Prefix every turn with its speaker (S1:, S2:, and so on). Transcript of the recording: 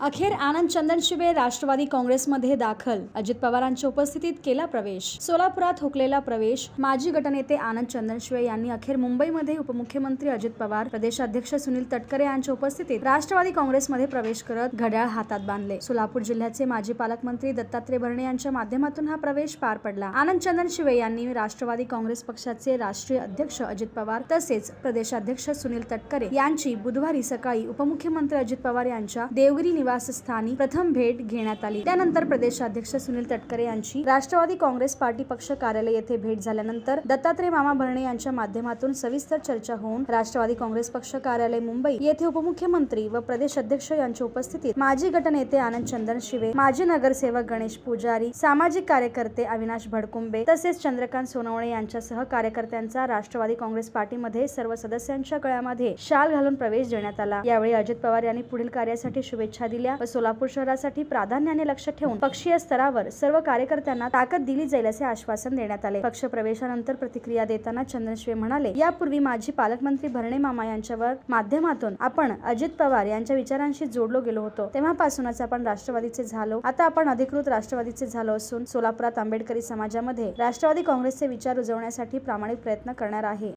S1: अखेर आनंद चंदन शिवे राष्ट्रवादी काँग्रेसमध्ये दाखल. अजित पवारांच्या उपस्थितीत केला प्रवेश. सोलापुरात हुकलेला प्रवेश. माजी गटनेते आनंद चंदन शिवे यांनी अखेर मुंबईमध्ये उपमुख्यमंत्री अजित पवार प्रदेशाध्यक्ष सुनील तटकरे यांच्या उपस्थितीत राष्ट्रवादी काँग्रेसमध्ये प्रवेश करत घड्याळ हातात बांधले. सोलापूर जिल्ह्याचे माजी पालकमंत्री दत्तात्रय भरणे यांच्या माध्यमातून हा प्रवेश पार पडला. आनंद चंदनशिवे यांनी राष्ट्रवादी काँग्रेस पक्षाचे राष्ट्रीय अध्यक्ष अजित पवार तसेच प्रदेशाध्यक्ष सुनील तटकरे यांची बुधवारी सकाळी उपमुख्यमंत्री अजित पवार यांच्या देवगिरी निवास निवासस्थानी प्रथम भेट घेण्यात आली. त्यानंतर प्रदेशाध्यक्ष सुनील तटकरे यांची राष्ट्रवादी काँग्रेस पार्टी पक्ष कार्यालय येथे भेट झाल्यानंतर दत्तात्रय मामा भरणे यांच्या माध्यमातून सविस्तर चर्चा होऊन राष्ट्रवादी काँग्रेस पक्ष कार्यालय मुंबई येथे उपमुख्यमंत्री व प्रदेश अध्यक्ष यांच्या उपस्थितीत माजी गटनेते आनंद चंदन शिवे माजी नगरसेवक गणेश पुजारी सामाजिक कार्यकर्ते अविनाश भडकुंबे तसेच चंद्रकांत सोनवणे यांच्यासह कार्यकर्त्यांचा राष्ट्रवादी काँग्रेस पार्टीमध्ये सर्व सदस्यांच्या गळ्यामध्ये शाल घालून प्रवेश देण्यात आला. यावेळी अजित पवार यांनी पुढील कार्यासाठी शुभेच्छा दिल्या. व सोलापूर शहरासाठी प्राधान्याने लक्ष ठेवून पक्षीय स्तरावर सर्व कार्यकर्त्यांना ताकद दिली जाईल असे आश्वासन देण्यात आले. पक्ष प्रवेशानंतर प्रतिक्रिया देताना चंद्रशिवे म्हणाले यापूर्वी माजी पालकमंत्री भरणे मामा यांच्यावर माध्यमातून आपण अजित पवार यांच्या विचारांशी जोडलो गेलो होतो. तेव्हापासूनच आपण राष्ट्रवादीचे झालो. आता आपण अधिकृत राष्ट्रवादीचे झालो असून सोलापुरात आंबेडकरी समाजामध्ये राष्ट्रवादी काँग्रेसचे विचार रुजवण्यासाठी प्रामाणिक प्रयत्न करणार आहे.